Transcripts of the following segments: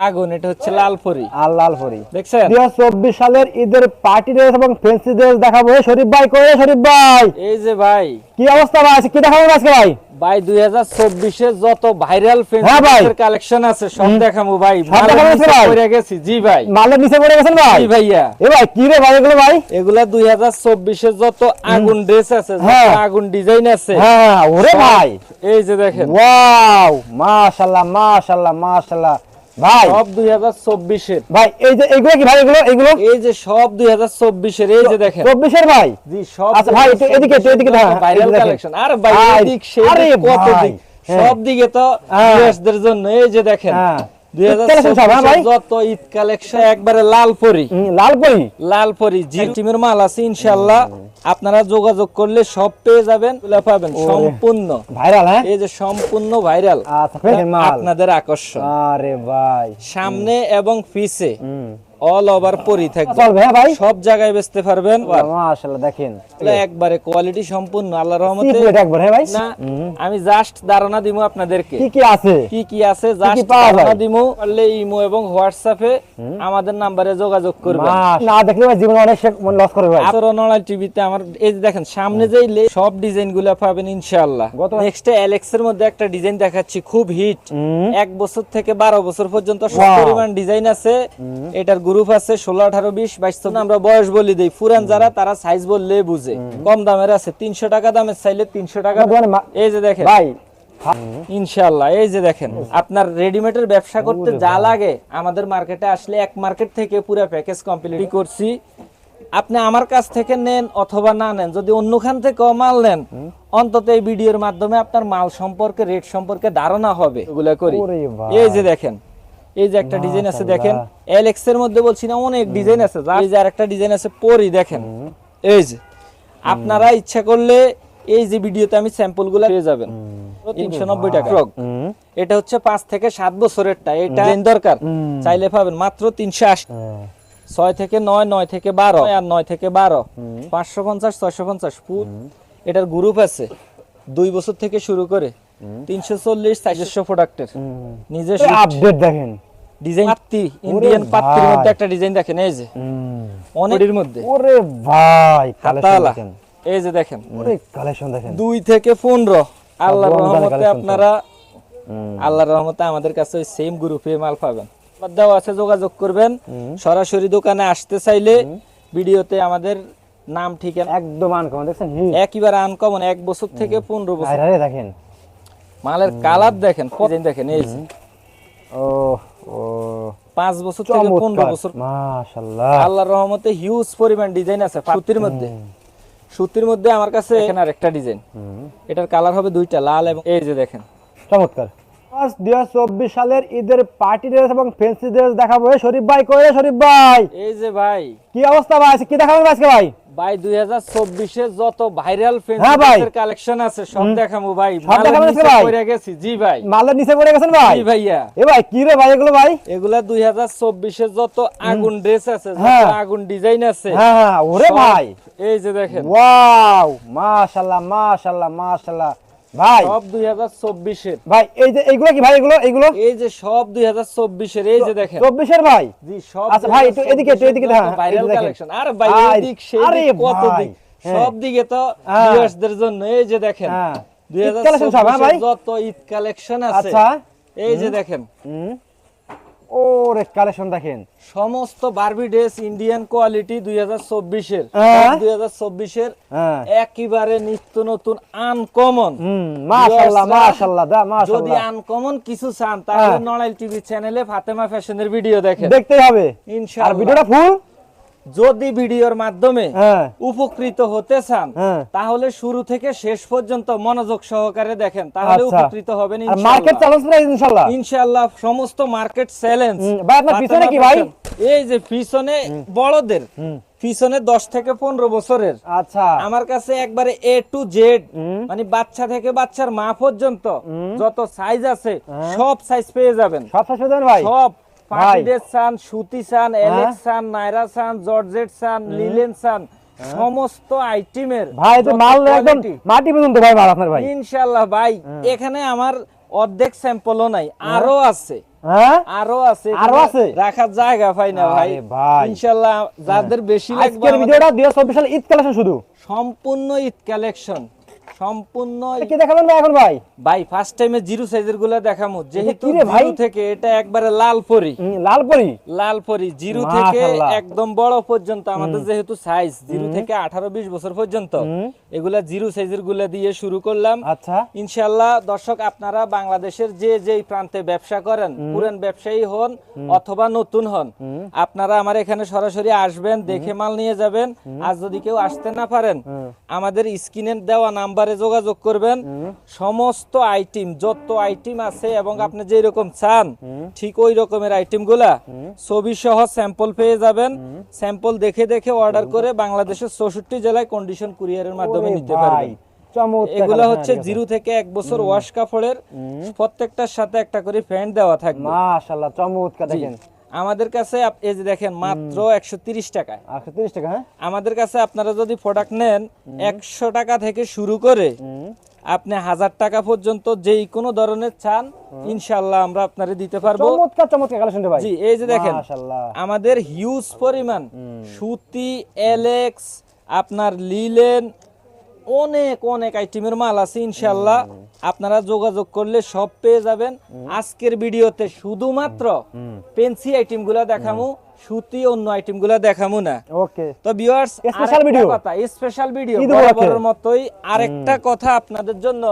আগুন এটা হচ্ছে লালপরি আর লালপুরি দেখছেন? দুই হাজার চব্বিশ সালের ঈদের পার্টি ড্রেস এবং ফেন্সি ড্রেস দেখাবো। শরীফ ভাই করে শরীফ ভাই? এই যে ভাই। কি অবস্থা ভাই? আজকে কি দেখাবেন আজকে ভাই? ভাই দুই হাজার চব্বিশে যত ভাইরাল হ্যাঁ কালেকশন আছে সব দেখাবো ভাই। দেখাবো আছে? পড়ে গেছি। জি ভাই। মালের নিচে পড়ে গেছেন ভাই? জি ভাইয়া। এ ভাই কি রে ভাই এগুলো ভাই? এগুলা দুই হাজার চব্বিশে যত আগুন ড্রেস আছে হ্যাঁ। আগুন ডিজাইন আছে হ্যাঁ হ্যাঁ, ওরে ভাই। এই যে দেখেন। ওয়াও মাশাআল্লাহ মাশাআল্লাহ মাশাআল্লাহ ভাই সব দুই হাজার চব্বিশের ভাই এই যে এগুলো কি ভাই এগুলো এগুলো এই যে সব দুই হাজার চব্বিশের এই যে দেখেন চব্বিশের ভাই জি সব আচ্ছা ভাই, একটু এদিকে, একটু এদিকে ভাইরাল। কালেকশন আর ভাই এদিক সেই কত দিক হ্যাঁ। সব দিকে তো হ্যাঁ। জন্য এই যে দেখেন হ্যাঁ। যত ঈদ কালেকশন একবারে লালপুরি। টিমের মাল আছে ইনশাআল্লাহ। আপনারা যোগাযোগ করলে সব পেয়ে যাবেন পাবেন সম্পূর্ণ। ভাইরাল হ্যাঁ? এই যে সম্পূর্ণ ভাইরাল আচ্ছা আপনাদের আকর্ষণ। আরে ভাই। সামনে এবং পিছে। অল ওভার পরি থাকবে। ভাই। সব জায়গায় বেচতে পারবেন। মাশাআল্লাহ দেখেন। একবারে কোয়ালিটি সম্পূর্ণ আল্লাহর রহমতে। একবার হ্যাঁ ভাই? না আমি জাস্ট ধারণা দিব আপনাদেরকে। কি কি আছে? কি কি আছে জাস্ট ধারণা? দিব পারলে ইমো এবং হোয়াটসঅ্যাপে আমাদের নাম্বারে যোগাযোগ করবেন। না দেখলে ভাই জীবনে অনেক লস করবে ভাই। অনলাইন টিভিতে আমার এই যে দেখেন সামনে যেই সব ডিজাইনগুলো পাবেন ইনশাআল্লাহ। নেক্সট এলেক্স এর মধ্যে একটা ডিজাইন দেখাচ্ছি খুব হিট এক বছর থেকে বারো বছর পর্যন্ত সব পরিমাণ ডিজাইন আছে। এটার গ্রুপ আছে ষোলো আঠারো বিশ বাইশ আমরা বয়স বলি দিই পুরান যারা তারা সাইজ বললে বুঝে। কম দামের আছে তিনশো টাকা দামের চাইলে তিনশো টাকা আপনার দোকানে মা- এই যে দেখেন। ভাই। ইনশাআল্লাহ এই যে দেখেন আপনার রেডিমেডের ব্যবসা করতে যা লাগে আমাদের মার্কেটে আসলে এক মার্কেট থেকে পুরো প্যাকেজ কমপ্লিট করছি। আপনি আমার কাছ থেকে নেন অথবা না নেন যদি অন্যখান থেকে মাল নেন অন্তত এই ভিডিওর মাধ্যমে আপনার মাল সম্পর্কে রেট সম্পর্কে ধারণা হবে। এগুলো করি। এই যে দেখেন এই যে একটা ডিজাইন আছে দেখেন এলএক্স এর মধ্যে বলছি না অনেক ডিজাইন আছে। এই যে আরেকটা ডিজাইন আছে পরি দেখেন। এই যে আপনারা ইচ্ছা করলে এই যে ভিডিওতে আমি স্যাম্পলগুলো পেয়ে যাবেন। তিনশো নব্বই টাকা। এটা হচ্ছে পাঁচ থেকে সাত বছরেরটা। এটা দরকার। চাইলে পাবেন মাত্র তিনশো আশি। হ্যাঁ। ছয় থেকে নয় নয় থেকে বারো। আর নয় থেকে বারো। পাঁচশো পঞ্চাশ ছয়শো পঞ্চাশ ফুট। এটার গ্রুপ আছে। দুই বছর থেকে শুরু করে। তিনশো চল্লিশ চারশো প্রোডাক্টের। নিজস্ব। আপডেট দেখেন। ডিজাইন পাত্তি ইন্ডিয়ান পাত্তির মধ্যে একটা ডিজাইন দেখেন এই যে। অনেকের মধ্যে। ওরে ভাই কালেকশন এই যে দেখেন। ওরে কালেকশন দেখেন। দুই থেকে পনেরো। আল্লাহর রহমতে আপনারা আল্লাহর রহমতে আমাদের কাছে ওই সেম গ্রুপে মাল পাবেন। দেওয়া আছে যোগাযোগ করবেন। সরাসরি দোকানে আসতে চাইলে ভিডিওতে আমাদের নাম ঠিকানা একদম আনকমন দেখছেন? একইবারে আনকমন এক বছর থেকে পনেরো বছর। আরে দেখেন। মালের কালার দেখেন ডিজাইন দেখেন এই যে। ও ও পাঁচ বছর থেকে পনেরো বছর। আল্লাহর রহমতে হিউজ পরিমাণ ডিজাইন আছে সুতির মধ্যে। সুতির মধ্যে আমার কাছে এখানে আরেকটা ডিজাইন এটার কালার হবে দুইটা লাল এবং এই যে দেখেন। চমৎকার। দুই সালের ঈদের পার্টি ড্রেস এবং ফেন্সি ড্রেস দেখাবো। শরীফ ভাই করে শরীফ ভাই? এই যে ভাই। কি অবস্থা ভাই? কি দেখাবেন আজকে ভাই? ভাই দুই হাজার যত ভাইরাল হ্যাঁ কালেকশন আছে সব দেখাবো ভাই। সব মালের নিচে পড়ে গেছি। জি ভাই। মালের নিচে পড়ে গেছেন ভাই? জি ভাইয়া। এ ভাই কি রে ভাই এগুলো ভাই? এগুলা দুই হাজার চব্বিশে যত আগুন ড্রেস আছে যত হ্যাঁ। আগুন ডিজাইন আছে হ্যাঁ হ্যাঁ ওরে ভাই। এই যে দেখেন। ওয়াও মাশাআল্লাহ মাশাআল্লাহ মাশাআল্লাহ ভাই। সব দুই হাজার ভাই এই যে এইগুলো কি ভাই এগুলো এগুলো এই যে সব দুই হাজার এই যে দেখেন। চব্বিশের ভাই? জি সব আচ্ছা ভাই, একটু এদিকে, একটু এদিকে দেখান, ভাইরাল এই যে দেখেন। কালেকশন আর ভাই ভাই, এদিক সেই কত দিক? হ্যাঁ। সব দিকে তো হ্যাঁ। ভিউয়ার্সদের জন্য এই যে দেখেন হ্যাঁ। দুই হাজার হ্যাঁ? যত ঈদ কালেকশন আছে আচ্ছা। এই যে দেখেন। হুম। ওরে কালেকশন দেখেন। সমস্ত বারবি ড্রেস ইন্ডিয়ান কোয়ালিটি দুই হাজার চব্বিশের। এর দুই হাজার চব্বিশের হ্যাঁ। একেবারে নিত্য নতুন আনকমন মাশাআল্লাহ মাশাআল্লাহ দা মাশাআল্লাহ। যদি আনকমন কিছু চান তাহলে হ্যাঁ। নড়াইল টিভি চ্যানেলে ফাতেমা ফ্যাশনের ভিডিও দেখেন। দেখতে হবে। আর ইনশাআল্লাহ। ভিডিওটা ফুল যদি ভিডিওর মাধ্যমে হ্যাঁ। উপকৃত হতে চান হ্যাঁ। তাহলে শুরু থেকে শেষ পর্যন্ত মনোযোগ সহকারে দেখেন তাহলে আচ্ছা। উপকৃত হবেন মার্কেট চ্যালেঞ্জ প্রাইস ইনশাআল্লাহ। ইনশাআল্লাহ সমস্ত মার্কেট চ্যালেঞ্জ ভাই, আপনার পিছনে কি ভাই? এই যে পিছনে বড়দের পিছনে দশ থেকে পনেরো বছরের। আচ্ছা। আমার কাছে একবারে এ টু জেড মানে বাচ্চা থেকে বাচ্চার মা পর্যন্ত যত সাইজ আছে সব সাইজ পেয়ে যাবেন। সব শেষ হয়ে যাবে ভাই? সব। সুতি এলেক্স নাইরা জর্জেট সান লিলেন সান সমস্ত আইটেমের ভাই তো মাল একদম মাটি পর্যন্ত ভাই মাল আপনার ভাই। ইনশাআল্লাহ ভাই এখানে আমার অর্ধেক স্যাম্পলও নাই আরও আছে। হ্যাঁ? আরও আছে আরও আছে? রাখার জায়গা পাই না ভাই। ইনশাআল্লাহ যাদের বেশি লাগবে আজকের ভিডিওটা দুই হাজার ঈদ কালেকশন শুধু। সম্পূর্ণ ঈদ কালেকশন সম্পূর্ণ কি দেখাবেন ভাই এখন ভাই? ভাই ফার্স্ট টাইমে জিরো সাইজেরগুলা দেখামু। যেহেতু জিরো থেকে এটা একবারে লাল পরি। লাল লাল পরি জিরো থেকে একদম বড় পর্যন্ত আমাদের যেহেতু সাইজ জিরো থেকে আঠারো বিশ বছর পর্যন্ত। এগুলা জিরো সাইজেরগুলা দিয়ে শুরু করলাম। আচ্ছা। ইনশাল্লাহ দর্শক আপনারা বাংলাদেশের যে যেই প্রান্তে ব্যবসা করেন পুরান ব্যবসায়ী হন অথবা নতুন হন আপনারা আমার এখানে সরাসরি আসবেন দেখে মাল নিয়ে যাবেন। আর যদি কেউ আসতে না পারেন আমাদের স্ক্রিনে দেওয়া নাম্বারে যোগাযোগ করবেন। সমস্ত আইটেম যত আইটেম আছে এবং আপনি যেই রকম চান ঠিক ওই রকমের আইটেমগুলা ছবি সহ স্যাম্পল পেয়ে যাবেন। স্যাম্পল দেখে দেখে অর্ডার করে বাংলাদেশের চৌষট্টি জেলায় কন্ডিশন কুরিয়ারের মাধ্যমে নিতে পারবেন চমৎকার হচ্ছে জিরো থেকে এক বছর ওয়াশ কাপড়ের প্রত্যেকটার সাথে একটা করে ফ্যান দেওয়া থাকবে। মাশাআল্লাহ চমৎকার দেখেন। আমাদের কাছে এই যে দেখেন মাত্র একশো তিরিশ টাকায় টাকা হ্যাঁ? আমাদের কাছে আপনারা যদি প্রোডাক্ট নেন একশো টাকা থেকে শুরু করে আপনি হাজার টাকা পর্যন্ত যেই কোনো ধরনের চান ইনশাল্লাহ আমরা আপনারে দিতে পারব। চমৎকার চমৎকার কালেকশন ভাই। জি এই যে দেখেন আমাদের হিউজ পরিমাণ সুতি এলেক্স আপনার লিলেন অনেক অনেক আইটেমের মাল আছে ইনশাল্লাহ আপনারা যোগাযোগ করলে সব পেয়ে যাবেন। আজকের ভিডিওতে শুধুমাত্র পেন্সি আইটেমগুলা দেখামু সুতি অন্য আইটেমগুলা দেখামু না। ওকে। তো ভিউয়ার্স Special video? কথা স্পেশাল ভিডিও বরাবরের মতোই আরেকটা কথা আপনাদের জন্য।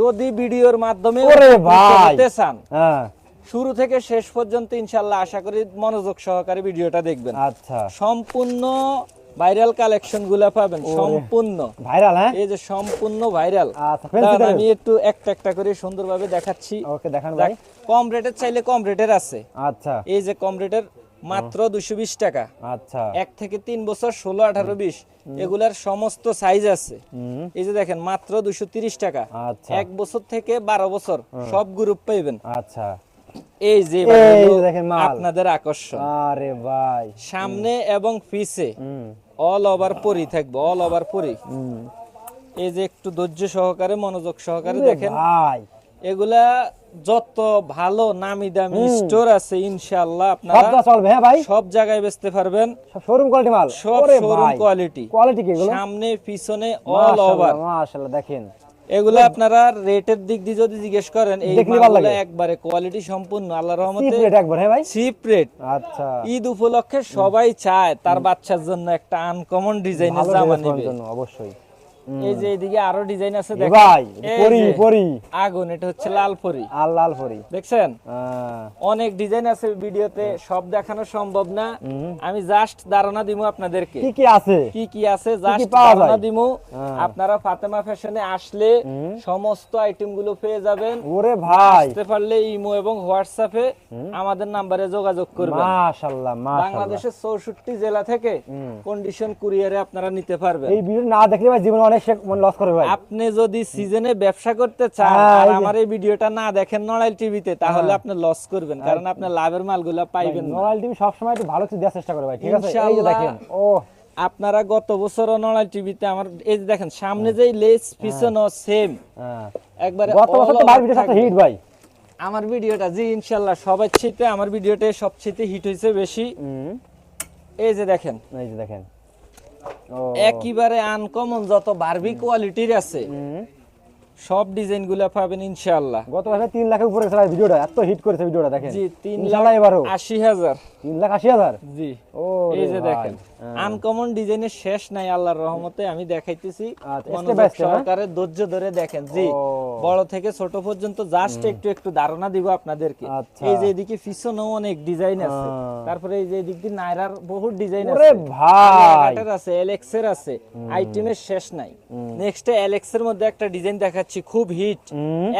যদি ভিডিওর মাধ্যমে ওরে ভাই। চান হ্যাঁ। শুরু থেকে শেষ পর্যন্ত ইনশাল্লাহ আশা করি মনোযোগ সহকারে ভিডিওটা দেখবেন। আচ্ছা। সম্পূর্ণ ভাইরাল কালেকশনগুলা পাবেন সম্পূর্ণ। ভাইরাল হ্যাঁ? এই যে সম্পূর্ণ ভাইরাল আচ্ছা, আমি একটু একটা একটা করে সুন্দরভাবে দেখাচ্ছি। ওকে দেখান ভাই। কম রেটের চাইলে কম রেটের আছে। আচ্ছা। এই যে কম রেটের মাত্র দুশো বিশ টাকা। আচ্ছা। এক থেকে তিন বছর ষোলো আঠারো বিশ এগুলার সমস্ত সাইজ আছে। এই যে দেখেন মাত্র দুশো তিরিশ টাকা। আচ্ছা। এক বছর থেকে বারো বছর সব গ্রুপ পাইবেন। আচ্ছা। এই যে। আপনাদের আকর্ষণ। আরে ভাই। সামনে এবং পিছে। অল ওভার পরি থাকবে অল ওভার পরি। এই যে একটু ধৈর্য সহকারে মনোযোগ সহকারে দেখেন। ভাই। এগুলা যত ভালো নামি দামি স্টোর আছে ইনশাআল্লাহ সব আপনারা তো চলবে হ্যাঁ ভাই? সব জায়গায় বেচতে পারবেন। সব শোরুম কোয়ালিটি মাল? সব শোরুম কোয়ালিটি কোয়ালিটি কি এগুলো? সামনে পিছনে অল ওভার মাশাআল্লাহ দেখেন। এগুলো আপনারা রেটের দিক দিয়ে যদি জিজ্ঞেস করেন এই মালগুলো একবারে কোয়ালিটি সম্পূর্ণ আল্লাহর রহমতে রেট একবার হ্যাঁ ভাই? চিপ রেট আচ্ছা। ঈদ উপলক্ষে সবাই চায় তার বাচ্চার জন্য একটা আনকমন ডিজাইনের জামা নেবে। অবশ্যই। এই যে এইদিকে আরও ডিজাইন আছে এ ভাই পরি পরি। আগুন এটা হচ্ছে লাল পরি। আর লাল পরি। দেখছেন? অনেক ডিজাইন আছে ভিডিওতে সব দেখানো সম্ভব না। আমি জাস্ট ধারণা দিমু আপনাদেরকে। কি কি আছে? কি কি আছে জাস্ট ধারণা দিমু। হ্যাঁ। আপনারা ফাতেমা ফ্যাশনে আসলে সমস্ত আইটেমগুলো পেয়ে যাবেন। ওরে ভাই। আসতে পারলে ইমো এবং হোয়াটসঅ্যাপে আমাদের নাম্বারে যোগাযোগ করবেন। মাশাআল্লাহ মাশাআল্লাহ। বাংলাদেশের চৌষট্টি জেলা থেকে কন্ডিশন কুরিয়ারে আপনারা নিতে পারবেন। এই ভিডিও না দেখলে ভাই জীবনে অনেক লস করে ভাই। আপনি যদি সিজনে ব্যবসা করতে চান হ্যাঁ, আর আমার এই ভিডিওটা না দেখেন নড়াইল টিভিতে তাহলে আপনি লস করবেন কারণ আপনি লাভের মালগুলা পাইবেন না। মোবাইল টিভি সবসময় একটু ভালো কিছু দেওয়ার চেষ্টা করে ভাই ঠিক আছে? এই যে দেখেন ও। আপনারা গত নড়াইল টিভিতে আমার এই যে দেখেন সামনে যেই লেস পিছনও সেম হ্যাঁ। একবারে গত বছর তো ভাই over ভিডিও সাথে থাকবে। হিট ভাই। আমার ভিডিওটা জি ইনশাল্লাহ সবার চেয়ে আমার ভিডিওটা সবচেয়ে হিট হয়েছে বেশি। এই যে দেখেন। এই যে দেখেন। একেবারে আনকমন যত বারবি কোয়ালিটির আছে। সব ডিজাইনগুলা পাবেন ইনশাল্লাহ গত বছর তিন লাখের উপরে ভাই ভিডিওটা এত হিট করেছে ভিডিওটা দেখেন। জি তিন লাখ ইনশাআল্লাহ এবারও। আশি হাজার। তিন লাখ আশি হাজার? জি ও এই যে দেখেন আনকমন ডিজাইনের শেষ নাই আল্লাহর রহমতে আমি দেখাইতেছি। আচ্ছা, হ্যাঁ? সহকারে ধৈর্য ধরে দেখেন জি। বড় থেকে ছোট পর্যন্ত জাস্ট একটু একটু ধারণা দিব আপনাদেরকে। আচ্ছা। এই যে এদিকে পিছনেও অনেক ডিজাইন আছে। তারপরে এই যে এদিক দিয়ে নাইরার বহুত ডিজাইন আছে। ভাই! আলিয়াঘাটের আছে এলেক্সের আছে। আইটেমের শেষ নাই। নেক্সট এলেক্সের মধ্যে একটা ডিজাইন দেখাচ্ছি খুব হিট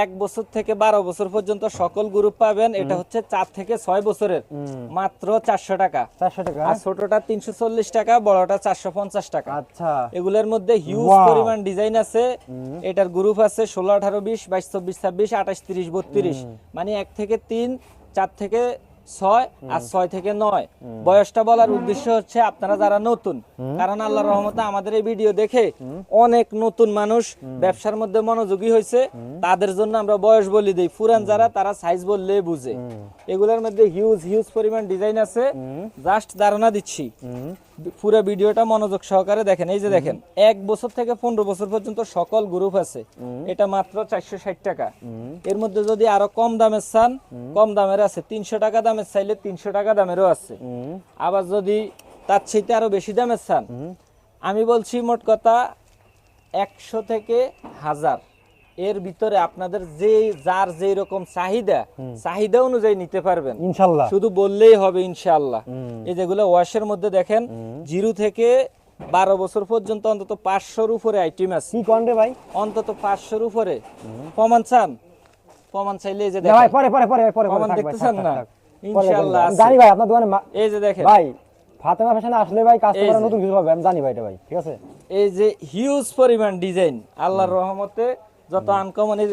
এক বছর থেকে বারো বছর পর্যন্ত সকল গ্রুপ পাবেন। এটা হচ্ছে চার থেকে ছয় বছরের। মাত্র চারশো টাকা। চারশো টাকা? আর ছোটটা তিনশো চল্লিশ টাকা বড়টা চারশো পঞ্চাশ টাকা। আচ্ছা। এগুলোর মধ্যে হিউজ পরিমাণ ডিজাইন আছে। এটার গ্রুপ আছে ষোলো আঠারো বিশ বাইশ চব্বিশ ছাব্বিশ আঠাশ তিরিশ বত্রিশ। মানে এক থেকে তিন চার থেকে ছয় আর ছয় থেকে নয়। বয়সটা বলার উদ্দেশ্য হচ্ছে আপনারা যারা নতুন কারণ আল্লাহ রহমতে আমাদের এই ভিডিও দেখে অনেক নতুন মানুষ ব্যবসার মধ্যে মনোযোগী হয়েছে। তাদের জন্য আমরা বয়স বলি দিই। পুরান যারা তারা সাইজ বললে বুঝে। এগুলোর মধ্যে হিউজ হিউজ পরিমাণ ডিজাইন আছে। জাস্ট ধারণা দিচ্ছি। পুরো ভিডিওটা মনোযোগ সহকারে দেখেন। এই যে দেখেন এক বছর থেকে পনেরো বছর পর্যন্ত সকল গ্রুপ আছে। এটা মাত্র চারশো ষাট টাকা। এর মধ্যে যদি আরও কম দামের চান কম দামের আছে। তিনশো টাকা দামের চাইলে তিনশো টাকা দামেরও আছে। আবার যদি তার চাইতে আরও বেশি দামের চান আমি বলছি মোট কথা একশো থেকে হাজার। এর ভিতরে আপনাদের যে যার যে রকম চাহিদা চাহিদা অনুযায়ী নিতে পারবেন। ইনশাল্লাহ। শুধু বললেই হবে ইনশাআল্লাহ এই যেগুলো ওয়াশের মধ্যে দেখেন জিরো থেকে বারো বছর পর্যন্ত অন্তত পাঁচশোর উপরে আইটেম আছে। কি করেন রে ভাই? অন্তত পাঁচশোর উপরে। প্রমাণ চান? প্রমাণ চাইলে এই যে দেখেন। পরে পরে পরে পরে পরে প্রমাণ দেখতেছেন না? থাক, থাক। পরে ইনশাআল্লাহ জানি ভাই আপনার দোকানে এই যে দেখেন। ভাই ফাতেমা ফ্যাশনে আসলে ভাই কাস্টমার যে। নতুন কিছু পাবে আমি জানি ভাই এটা ভাই ঠিক আছে? এই যে হিউজ পরিমাণ ডিজাইন আল্লাহর রহমতে যত আনকমন এই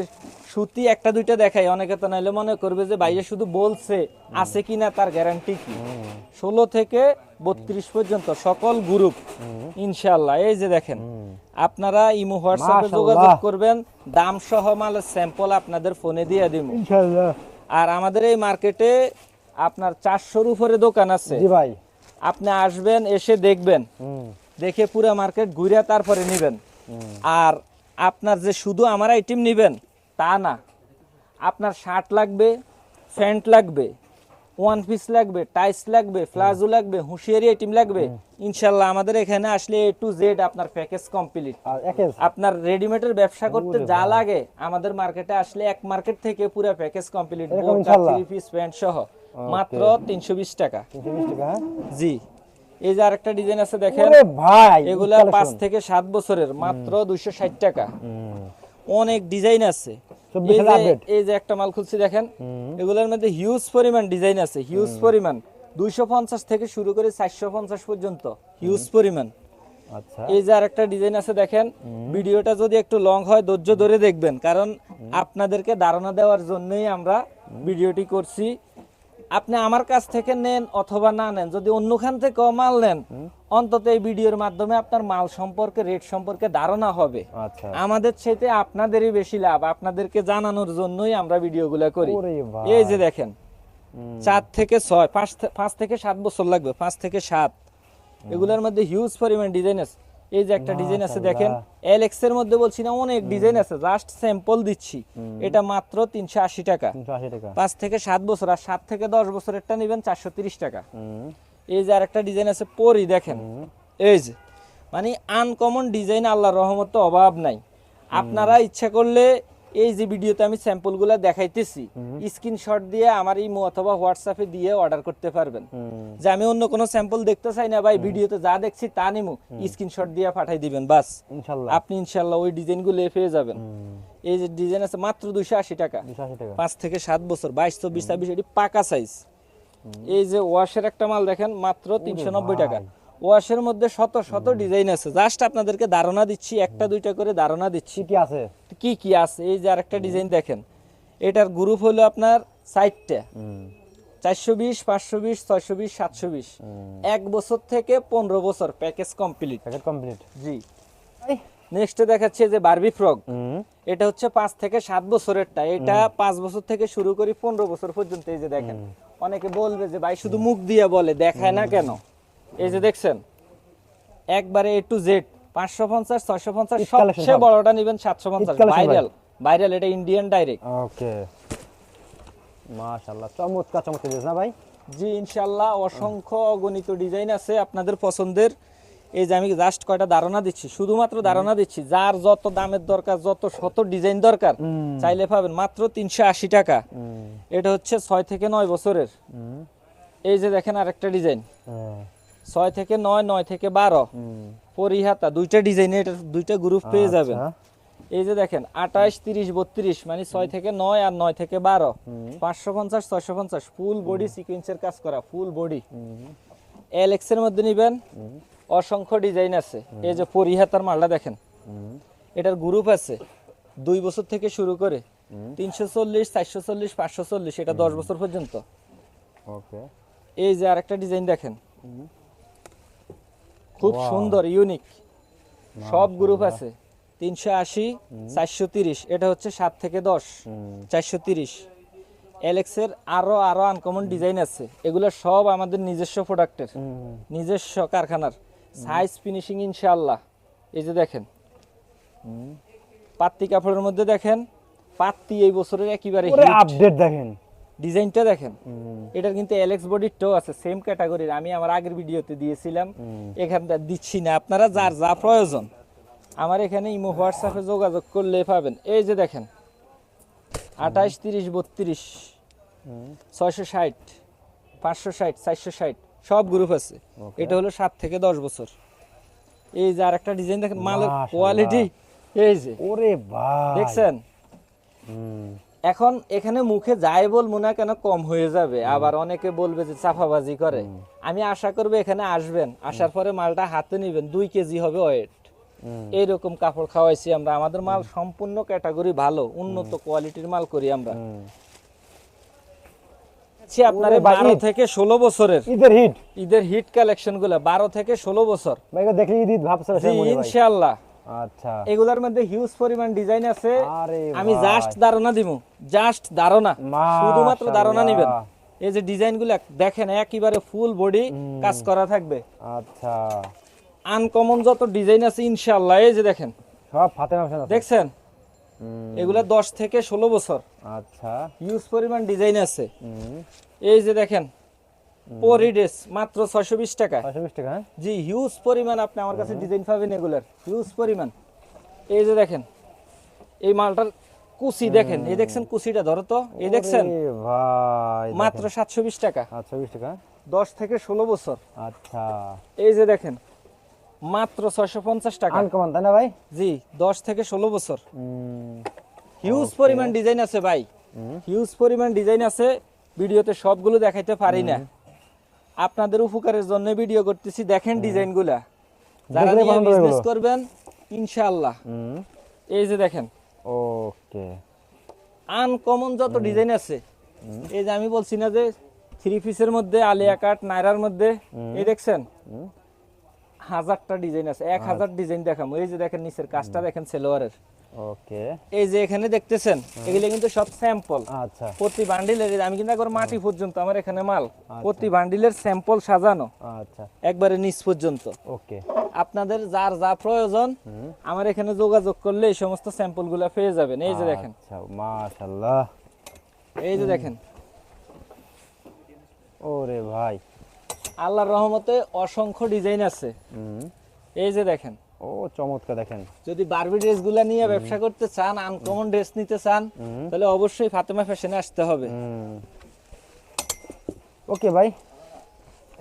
সুতি একটা দুইটা দেখাই অনেকে তো নাইলে মনে করবে যে ভাইয়া শুধু বলছে আছে কিনা তার গ্যারান্টি কি? ষোলো থেকে বত্রিশ পর্যন্ত সকল গ্রুপ ইনশাল্লাহ। এই যে দেখেন আপনারা ইমো হোয়াটসঅ্যাপে যোগাযোগ করবেন দাম সহ মালের স্যাম্পল আপনাদের ফোনে দিয়ে দিব আর আমাদের এই মার্কেটে আপনার চারশোর উপরে দোকান আছে। জি ভাই। আপনি আসবেন এসে দেখবেন। দেখে পুরো মার্কেট ঘুরে তারপরে নেবেন। আর আপনার যে শুধু আমার আইটেম নেবেন তা না। আপনার শার্ট লাগবে প্যান্ট লাগবে ওয়ান পিস লাগবে টাইস লাগবে প্লাজো লাগবে হুঁশিয়ারি আইটেম লাগবে। ইনশাল্লাহ আমাদের এখানে আসলে এ টু জেড আপনার প্যাকেজ কমপ্লিট আপনার রেডিমেডের ব্যবসা করতে যা লাগে আমাদের মার্কেটে আসলে এক মার্কেট থেকে পুরো package complete three piece pant সহ। মাত্র তিনশো বিশ টাকা। জি। এই যে আরেকটা ডিজাইন আছে দেখেন ভাই এগুলা পাঁচ থেকে সাত বছরের মাত্র দুইশো ষাট টাকা। অনেক ডিজাইন আছে। এই যে- update। এই যে একটা মাল খুলছি দেখেন এগুলোর মধ্যে হিউজ পরিমাণ ডিজাইন আছে হিউজ পরিমাণ। দুইশো পঞ্চাশ থেকে শুরু করে চারশো পঞ্চাশ পর্যন্ত হিউজ পরিমাণ। আচ্ছা। এই যে আরেকটা ডিজাইন আছে দেখেন ভিডিওটা যদি একটু লং হয় ধৈর্য ধরে দেখবেন কারণ আপনাদেরকে ধারণা দেওয়ার জন্যই আমরা ভিডিওটি করছি। আপনি আমার কাছ থেকে নেন অথবা না নেন যদি অন্যখান থেকে মাল নেন অন্তত এই ভিডিওর মাধ্যমে আপনার মাল সম্পর্কে রেট সম্পর্কে ধারণা হবে। আচ্ছা। আমাদের চাইতে আপনাদেরই বেশি লাভ আপনাদেরকে জানানোর জন্যই আমরা ভিডিওগুলো করি। এই যে দেখেন চার থেকে ছয় পাঁচ পাঁচ থেকে সাত বছর লাগবে পাঁচ থেকে সাত। এগুলোর মধ্যে হিউজ পরিমাণ ডিজাইন আছে। এই যে একটা ডিজাইন আছে দেখেন এলএক্স এর মধ্যে বলছি না অনেক ডিজাইন আছে জাস্ট স্যাম্পল দিচ্ছি। এটা মাত্র তিনশো আশি টাকা। পাঁচ থেকে সাত বছর আর সাত থেকে দশ বছরেরটা নেবেন চারশো তিরিশ টাকা। এই যে আরেকটা ডিজাইন আছে পরি দেখেন। এই যে মানে আনকমন ডিজাইন আল্লাহর রহমতে অভাব নাই। আপনারা ইচ্ছা করলে এই যে ভিডিওতে আমি স্যাম্পলগুলো দেখাইতেছি স্ক্রিনশট দিয়ে আমার ইমো অথবা হোয়াটসঅ্যাপে দিয়ে অর্ডার করতে পারবেন। যে আমি অন্য কোনো স্যাম্পল দেখতে চাই না ভাই ভিডিওতে যা দেখছি তা নিমু স্ক্রিনশট দিয়ে পাঠাই দিবেন বাস। আপনি ইনশাল্লাহ ওই ডিজাইনগুলো পেয়ে যাবেন। এই যে ডিজাইন আছে মাত্র দুইশো আশি টাকা। দুশো আশি টাকা। পাঁচ থেকে সাত বছর বাইশ চব্বিশ ছাব্বিশ এটি পাকা সাইজ এই যে ওয়াশের একটা মাল দেখেন মাত্র তিনশো নব্বই টাকা। ওয়াশের মধ্যে শত শত ডিজাইন আছে। জাস্ট আপনাদেরকে ধারণা দিচ্ছি একটা দুইটা করে ধারণা দিচ্ছি। কি আছে? কি কি আছে? এই যে আরেকটা ডিজাইন দেখেন। এটার গ্রুপ হলো আপনার সাইটটা চারশো বিশ পাঁচশো বিশ ছয়শো বিশ সাতশো বিশ। এক বছর থেকে পনেরো বছর প্যাকেজ কমপ্লিট। কমপ্লিট। জি। নেক্সটে দেখাচ্ছে যে বারবি ফ্রক এটা হচ্ছে পাঁচ থেকে সাত বছরেরটা। এটা পাঁচ বছর থেকে শুরু করি পনেরো বছর পর্যন্ত। এই যে দেখেন। অনেকে বলবে যে ভাই শুধু মুখ দিয়ে বলে দেখায় না কেন? এই যে দেখছেন একবারে এ টু জেড পাঁচশো পঞ্চাশ ছয়শো পঞ্চাশ সবচেয়ে বড়টা নিবেন সাতশো পঞ্চাশ ভাইরাল ভাইরাল এটা ইন্ডিয়ান ডাইরেক্ট ওকে মাশাআল্লাহ চমৎকার চমৎকার না ভাই? জি ইনশাল্লাহ অসংখ্য অগণিত ডিজাইন আছে আপনাদের পছন্দের। এই যে আমি জাস্ট কয়টা ধারণা দিচ্ছি শুধুমাত্র ধারণা দিচ্ছি যার যত দামের দরকার যত শত ডিজাইন দরকার চাইলে পাবেন মাত্র তিনশো আশি টাকা। এটা হচ্ছে ছয় থেকে নয় বছরের। এই যে দেখেন আরেকটা ডিজাইন ছয় থেকে নয় নয় থেকে বারো। পরিহাতা দুইটা ডিজাইন এটা দুইটা গ্রুপ পেয়ে যাবেন। আচ্ছা। এই যে দেখেন আঠাশ তিরিশ বত্রিশ মানে ছয় থেকে নয় আর নয় থেকে বারো। পাঁচশো পঞ্চাশ ছয়শো পঞ্চাশ ফুল বডি সিকুয়েন্সের কাজ করা ফুল বডি এলএক্স এর মধ্যে নিবেন অসংখ্য ডিজাইন আছে। এই যে পরিহাতার মালটা দেখেন এটার গ্রুপ আছে। দুই বছর থেকে শুরু করে তিনশো চল্লিশ চারশো চল্লিশ পাঁচশো চল্লিশ এটা দশ বছর পর্যন্ত। ওকে। এই যে আরেকটা ডিজাইন দেখেন। খুব সুন্দর ইউনিক সব গ্রুপ আছে। তিনশো আশি চারশো তিরিশ এটা হচ্ছে সাত থেকে দশ চারশো তিরিশ। এলেক্সের আরও আরও আনকমন ডিজাইন আছে। এগুলো সব আমাদের নিজস্ব প্রোডাক্টের নিজস্ব কারখানার। সাইজ ফিনিশিং ইনশাআল্লাহ। এই যে দেখেন। পাত্তি কাপড়ের মধ্যে দেখেন পাত্তি এই বছরের একেবারে আপডেট দেখেন। ডিজাইনটা দেখেন। এটার কিন্তু এলেক্স বডির টো আছে সেম ক্যাটাগরির আমি আমার আগের ভিডিওতে দিয়েছিলাম। এখানটা দিচ্ছি না। আপনারা যার যা প্রয়োজন। আমার এখানে ইমো হোয়াটসঅ্যাপে যোগাযোগ করলে পাবেন। এই যে দেখেন আঠাইশ তিরিশ বত্রিশ ছয়শো ষাট পাঁচশো ষাট চারশো ষাট সব গ্রুপ আছে। এটা হলো সাত থেকে দশ বছর। এই যে আর একটা ডিজাইন দেখেন মালের কোয়ালিটি এই যে। ওরে দেখছেন? এখন এখানে মুখে যাই বলব না কেন কম হয়ে যাবে। আবার অনেকে বলবে যে চাফাবাজি করে। আমি আশা করব এখানে আসবেন। আসার পরে মালটা হাতে নিবেন। দুই কেজি হবে ওয়েট। এইরকম কাপড় খাওয়াইছি আমরা। আমাদের মাল সম্পূর্ণ ক্যাটাগরি ভালো। উন্নত কোয়ালিটির মাল করি আমরা। আপনার বারো থেকে ষোলো বছরের। ঈদের হিট। ঈদের হিট কালেকশনগুলো বারো থেকে ষোলো বছর। দেখলে ঈদ ঈদ ভাবছে ইনশাল্লাহ আচ্ছা। এগুলার মধ্যে হিউজ পরিমাণ ডিজাইন আছে। আমি জাস্ট ধারণা দিব জাস্ট ধারণা। শুধুমাত্র ধারণা নিবেন। এই যে ডিজাইনগুলো দেখেন একেবারে ফুল বডি কাজ করা থাকবে। আচ্ছা। আনকমন যত ডিজাইন আছে ইনশাআল্লাহ এই যে দেখেন। সব ফাতেমা আছে। দেখছেন? এগুলা দশ থেকে ষোলো বছর। আচ্ছা। হিউজ পরিমাণ ডিজাইন আছে। এই যে দেখেন পরি ড্রেস মাত্র ছয়শো বিশ টাকা ছয়শো বিশ টাকা হ্যাঁ? জি হিউজ পরিমাণ আপনি আমার কাছে ডিজাইন পাবেন এগুলার। হিউজ পরিমাণ। এই যে দেখেন এই মালটার কুচি দেখেন এই দেখছেন কুচিটা ধরো তো এই দেখছেন? ভাই মাত্র সাতশো বিশ টাকা। আচ্ছা বিশ টাকা হ্যাঁ? দশ থেকে ষোলো বছর। আচ্ছা। এই যে দেখেন মাত্র ছয়শো পঞ্চাশ টাকা। আনকমন তাই না ভাই? জি দশ থেকে ষোলো বছর। হুম, হিউজ পরিমাণ ডিজাইন আছে ভাই। হিউজ পরিমাণ ডিজাইন আছে ভিডিওতে সবগুলো দেখাইতে পারি না। আপনাদের উপকারের জন্য ভিডিও করতেছি। দেখেন ডিজাইনগুলা। যারা নিয়ে বিজনেস করবেন ইনশাআল্লাহ। এই যে দেখেন। ওকে। আনকমন যত ডিজাইন আছে এই যে আমি বলছি না যে থ্রি পিসের মধ্যে আলিয়া কাট নাইরার মধ্যে এই দেখছেন? হাজারটা ডিজাইন আছে। এক হাজার ডিজাইন দেখাম এই যে দেখেন নিচের কাজটা দেখেন সেলোয়ারের। ওকে এই যে এখানে দেখতেছেন এগুলো কিন্তু সব স্যাম্পল আচ্ছা। প্রতি বান্ডিলের আমি কিন্তু একবার মাটি পর্যন্ত আমার এখানে মাল। প্রতি বান্ডিলের স্যাম্পল সাজানো। আচ্ছা। একবারে নিচ পর্যন্ত। ওকে আপনাদের যার যা প্রয়োজন আমার এখানে যোগাযোগ করলে এই সমস্ত স্যাম্পলগুলা পেয়ে যাবেন। এই যে দেখেন। আচ্ছা মাশাআল্লাহ। এই যে দেখেন। ওরে ভাই। আল্লাহর রহমতে অসংখ্য ডিজাইন আছে। এই যে দেখেন। ও চমৎকার দেখেন। যদি বারবি নিয়ে ব্যবসা করতে চান আনকমন ড্রেস নিতে চান তাহলে অবশ্যই ফাতেমা ফ্যাশনে আসতে হবে। ওকে ভাই।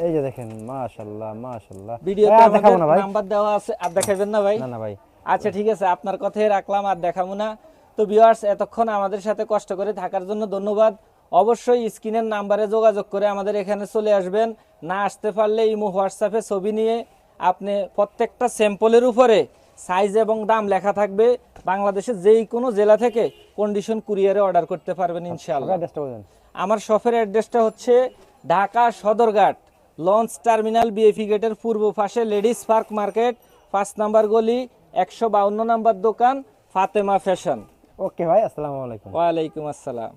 এই যে দেখেন মাশাআল্লাহ মাশাআল্লাহ ভিডিওতে দেখাবো না আমাদের ভাই। নাম্বার দেওয়া আছে আর দেখাবেন না ভাই? না না ভাই। আচ্ছা ঠিক আছে আপনার কথাই রাখলাম আর দেখাবো না। তো ভিউয়ার্স এতক্ষণ আমাদের সাথে কষ্ট করে থাকার জন্য ধন্যবাদ। অবশ্যই স্ক্রিনের নাম্বারে যোগাযোগ করে আমাদের এখানে চলে আসবেন। না আসতে পারলে ইমো হোয়াটসঅ্যাপে ছবি নিয়ে আপনি প্রত্যেকটা স্যাম্পলের উপরে সাইজ এবং দাম লেখা থাকবে। বাংলাদেশের যেই কোনো জেলা থেকে কন্ডিশন কুরিয়ারে অর্ডার করতে পারবেন ইনশাআল্লাহ। আমার শপের অ্যাড্রেসটা হচ্ছে ঢাকা সদরঘাট লঞ্চ টার্মিনাল বিএফি গেটের পূর্ব পাশে লেডিস পার্ক মার্কেট পাঁচ নাম্বার গলি একশো বাউন্ন নাম্বার দোকান ফাতেমা ফ্যাশন। ওকে ভাই আসসালামু আলাইকুম। ওয়ালাইকুম আসসালাম।